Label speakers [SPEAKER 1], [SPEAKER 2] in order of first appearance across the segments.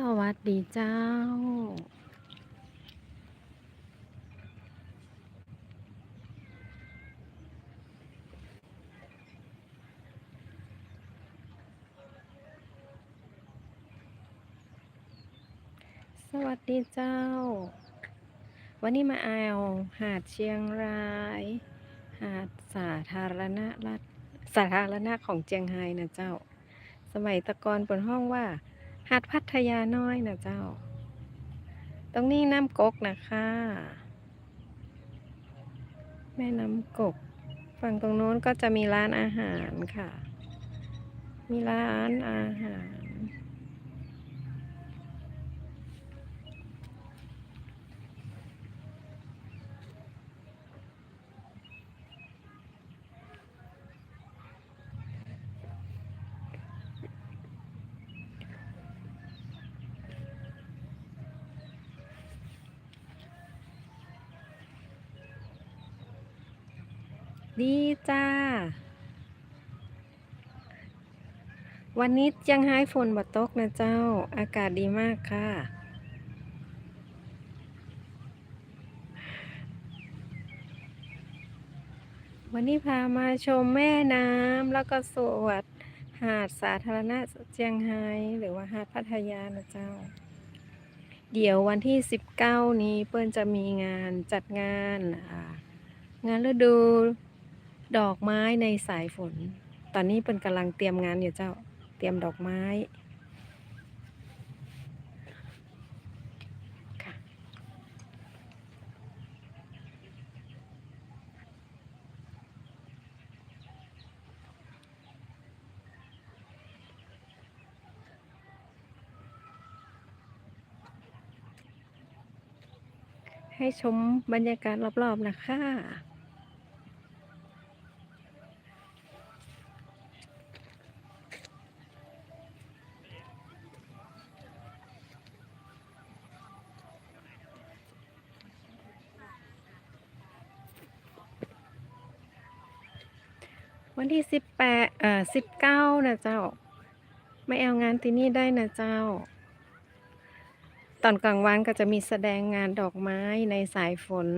[SPEAKER 1] สวัสดีเจ้า สวัสดีเจ้า วันนี้มาเอาหาดเชียงราย หาดสาธารณรัฐสาธารณะของเจียงไฮ้นะเจ้า สมัยตะกอนเปิดห้องว่า หาดพัทยาน้อยนะเจ้า ตรงนี้น้ำกกนะคะ แม่น้ำกก ฝั่งตรงโน้นก็จะมีร้านอาหารค่ะ มีร้านอาหาร ดีจ้า วันนี้เจียังไฮ้ฝนบ่ตกนะเจ้า อากาศดีมากค่ะ วันนี้พามาชมแม่น้ำแล้วก็สวดหาดสาธารณะเจียงไฮ้หรือว่าหาดพัทยานะเจ้า เดี๋ยววันที่ 19 นี้เปิ้นจะมีงานจัดงานงานฤดู ดอกไม้ในสายฝน ตอนนี้เป็นกำลังเตรียมงานอยู่เจ้า เตรียมดอกไม้ให้ชมบรรยากาศรอบๆนะคะ วันที่สิบแปดเอ่อสิบเก้านะเจ้า ไม่เอางานที่นี่ได้นะเจ้า ตอนกลางวันก็จะมีแสดงงานดอกไม้ในสายฝน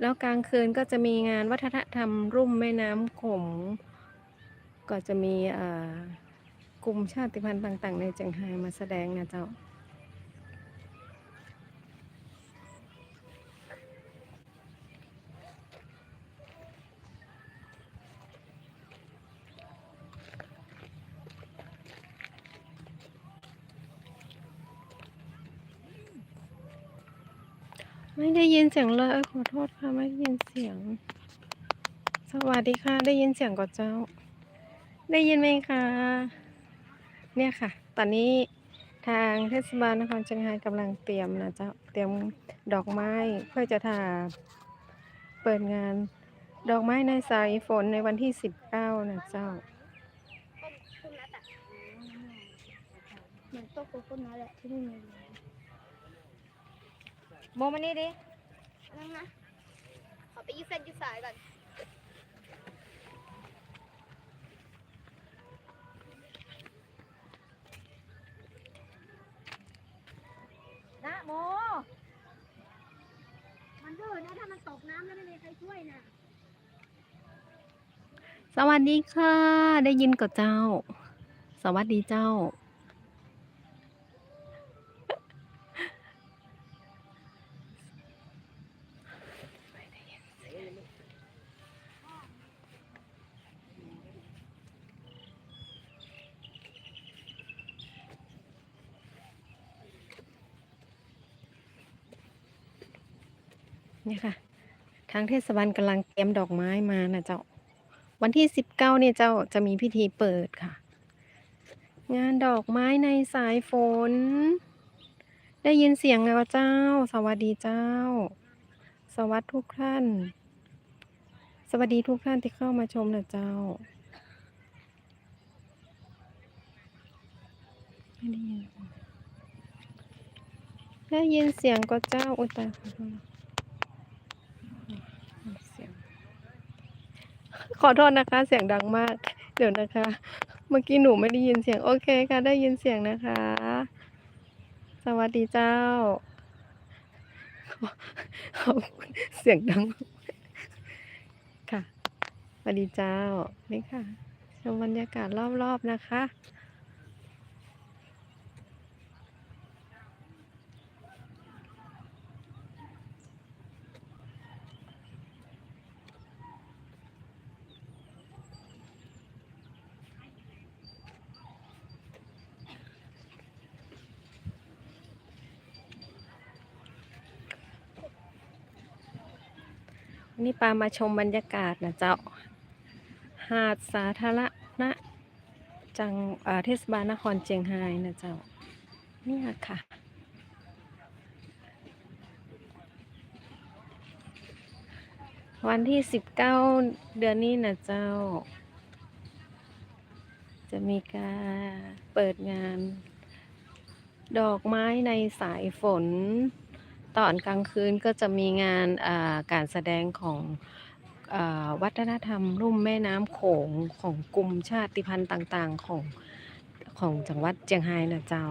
[SPEAKER 1] แล้วกลางคืนก็จะมีงานวัฒนธรรมรุ่มแม่น้ำขม ก็จะมีเอ่อกลุ่มชาติพันธุ์ต่าง ๆ ในเจียงไฮ้มาแสดงนะเจ้า ไม่ได้ยินเสียงเลย ขอโทษค่ะ ไม่ได้ยินเสียง สวัสดีค่ะ ได้ยินเสียงก่อนเจ้า ได้ยินไหมคะ เนี่ยค่ะ ตอนนี้ทางเทศบาลนครเชียงรายกำลังเตรียมนะเจ้า เตรียมดอกไม้เพื่อจะทาเปิดงานดอกไม้ในสายฝนในวันที่สิบเก้านะเจ้า
[SPEAKER 2] คุณนัทอะเหมือนโต๊ะคุณนัทแหละที่ไม่มี
[SPEAKER 3] โมมานี่ดิ
[SPEAKER 2] นั่งนะ ขอไปยืดเส้นยืดสายก่อน
[SPEAKER 3] นะโม
[SPEAKER 2] มันดื้อนะถ้ามันตกน้ำแล้วไม่มีใครช่วยนะ
[SPEAKER 1] สวัสดีค่ะ ได้ยินก่อนเจ้า สวัสดีเจ้า นี่ค่ะ ทางเทศบาลกำลังเตรียมดอกไม้มานะเจ้า วันที่สิบเก้าเนี่ยเจ้าจะมีพิธีเปิดค่ะ งานดอกไม้ในสายฝน ได้ยินเสียงแล้วเจ้า สวัสดีเจ้า สวัสดีทุกท่าน สวัสดีทุกท่านที่เข้ามาชมนะเจ้าไม่ได้ยินได้ยินเสียงก็เจ้าอุตายขอโทษเสียง ขอโทษนะคะ เสียงดังมาก เดี๋ยวนะคะ เมื่อกี้หนูไม่ได้ยินเสียง โอเคค่ะ ได้ยินเสียงนะคะ สวัสดีเจ้า ขอบคุณเสียงดัง ค่ะ สวัสดีเจ้า นี่ค่ะ ชมบรรยากาศรอบๆนะคะ วั นี่ปามาชมบรรยากาศนะเจ้า หาดสาธารณะจังเอ่อเทศบาลนครเชียงรายนะเจ้า เนี่ยค่ะ วันที่สิบเก้าเดือนนี้นะเจ้า จะมีการเปิดงาน ดอกไม้ในสายฝน ตอนกลางคืนก็จะมีงานการแสดงของอวัฒนธรรมลุ่มแม่น้ำโขงของกลุ่มชาติพันธุ์ต่างๆของของจังหวัดเจียงไฮ้นะเจ้า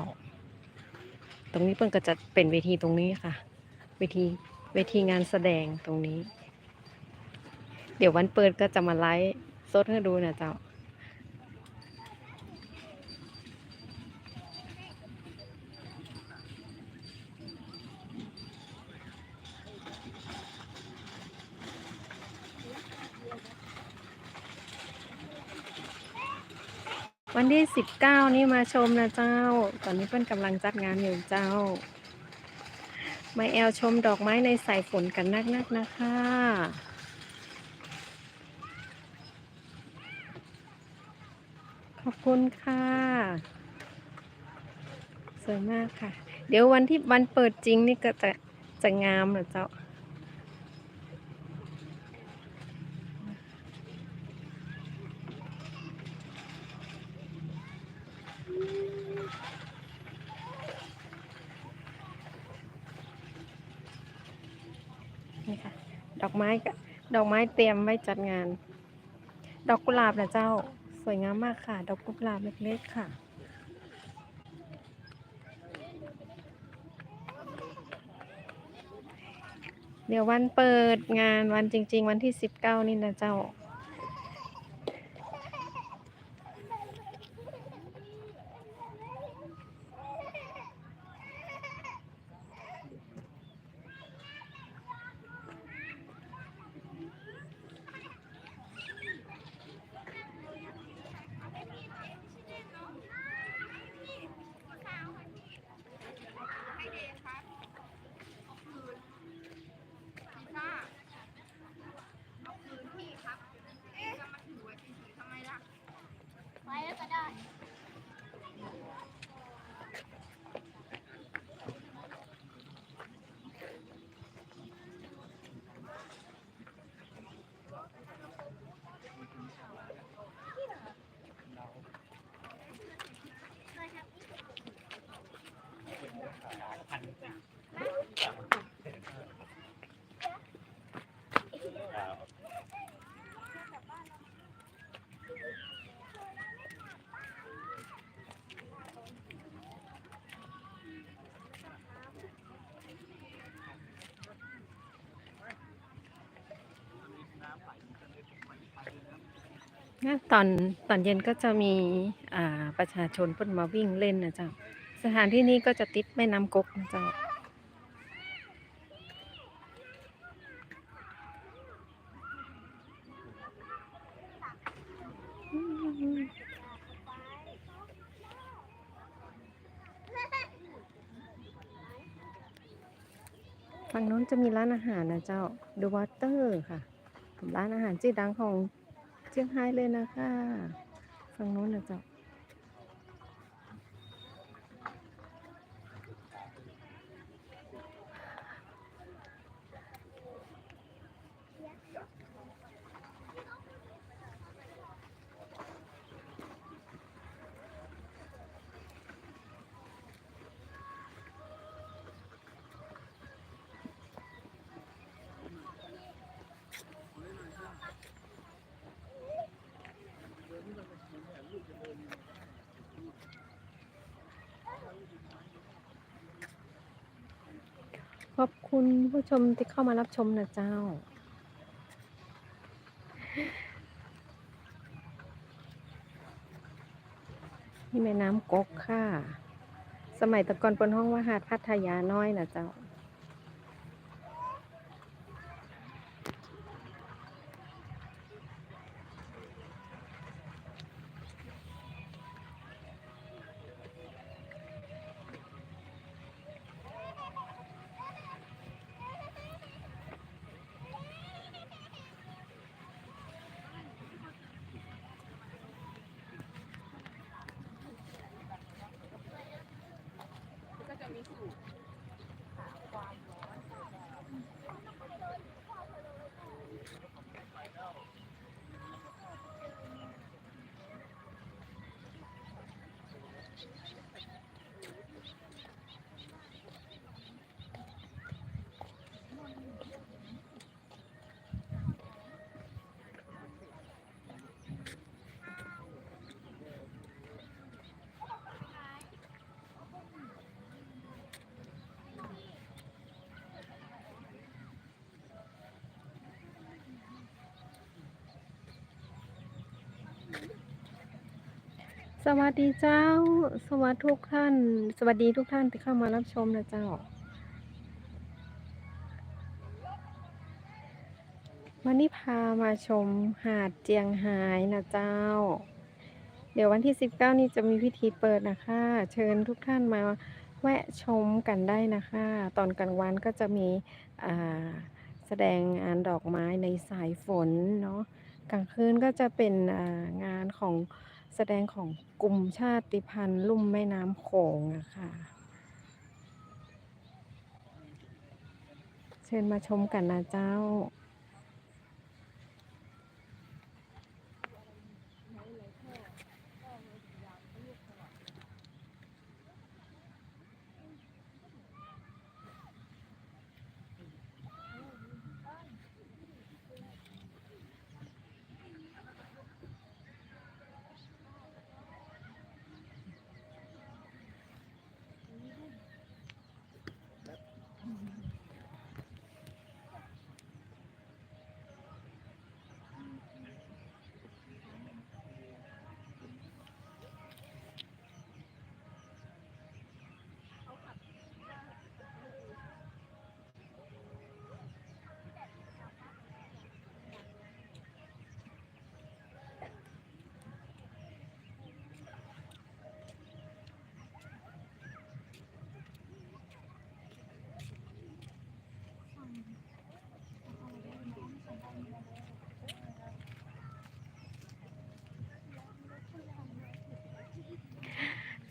[SPEAKER 1] ตรงนี้เพิ่นก็จะเป็นเวทีตรงนี้ค่ะ เวทีเวทีงานแสดงตรงนี้ เดี๋ยววันเปิดก็จะมาไลฟ์สดให้ดูนะเจ้า วันที่สิบเก้านี่มาชมนะเจ้า ตอนนี้เพื่อนกำลังจัดงานอยู่เจ้า มาแอลชมดอกไม้ในสายฝนกันนักๆนะคะ ขอบคุณค่ะ สวยมากค่ะ เดี๋ยววันที่วันเปิดจริงนี่ก็จะจะงามนะเจ้า นี่ค่ะ ด อกไม้ดอกไม้เตรียมไว้จัดงาน ดอกกุหลาบนะเจ้า สวยงามมากค่ะ ดอกกุหลาบเล็กๆค่ะ เดี๋ยววันเปิดงานวันจริง ๆ วันที่สิบเก้านี่นะเจ้า
[SPEAKER 2] ไว้แล้วก็ได้
[SPEAKER 1] นะตอนตอนเย็นก็จะมีอ่าประชาชนเพิ่นมาวิ่งเล่นนะเจ้า สถานที่นี้ก็จะติดแม่น้ำกกนะเจ้าฝั่งนู้นจะมีร้านอาหารนะเจ้า The Water ค่ะ ร้านอาหารชื่อดังของ เชียงไฮ้เลยนะคะ ฝั่งนู้นนะเจ้า คุณผู้ชมที่เข้ามารับชมนะเจ้า นี่แม่น้ำกกค่ะ สมัยตะกอนบนห้องว่าหาดพัทยาน้อยนะเจ้า สวัสดีเจ้า สวัสดีทุกท่าน สวัสดีทุกท่านที่เข้ามารับชมนะเจ้า วันนี้พามาชมหาดเจียงไฮ้นะเจ้า เดี๋ยววันที่ 19 นี้จะมีพิธีเปิดนะคะ เชิญทุกท่านมาแวะชมกันได้นะคะ ตอนกลางวันก็จะมีแสดงงานดอกไม้ในสายฝนเนาะ กลางคืนก็จะเป็นงานของ แสดงของกลุ่มชาติพันธุ์ลุ่มแม่น้ำโขงอะค่ะ เชิญมาชมกันนะเจ้า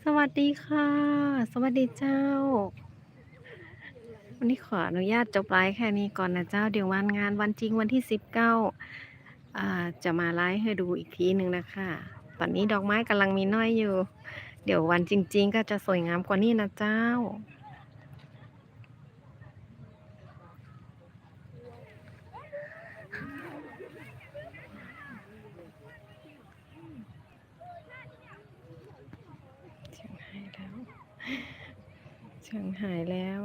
[SPEAKER 1] ส วัสดีค่ะ สวัสดีเจ้า วันนี้ขออนุญาตจบไลฟ์แค่นี้ก่อนนะเจ้า เดี๋ยววันงานวันจริงวันที่สิบเก้าอ่าจะมาไลฟ์ให้ดูอีกทีหนึ่งนะคะ ตอนนี้ดอกไม้กำลังมีน้อยอยู่ เดี๋ยววันจริง ๆ ก็จะสวยงามกว่านี้นะเจ้า เชียงหายแล้ว เชียงหายแล้ว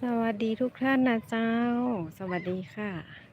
[SPEAKER 1] สวัสดีทุกท่านนะเจ้า สวัสดีค่ะ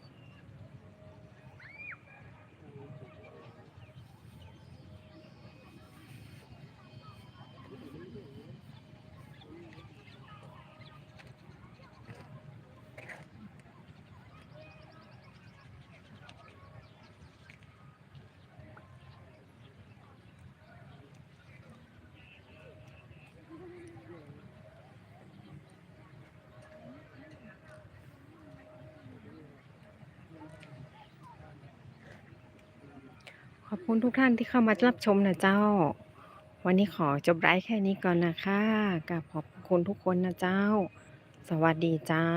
[SPEAKER 1] ข อบคุณทุกท่านที่เข้ามารับชมนะเจ้า วันนี้ขอจบไลฟ์แค่นี้ก่อนนะคะกับขอบคุณทุกคนนะเจ้า สวัสดีเจ้า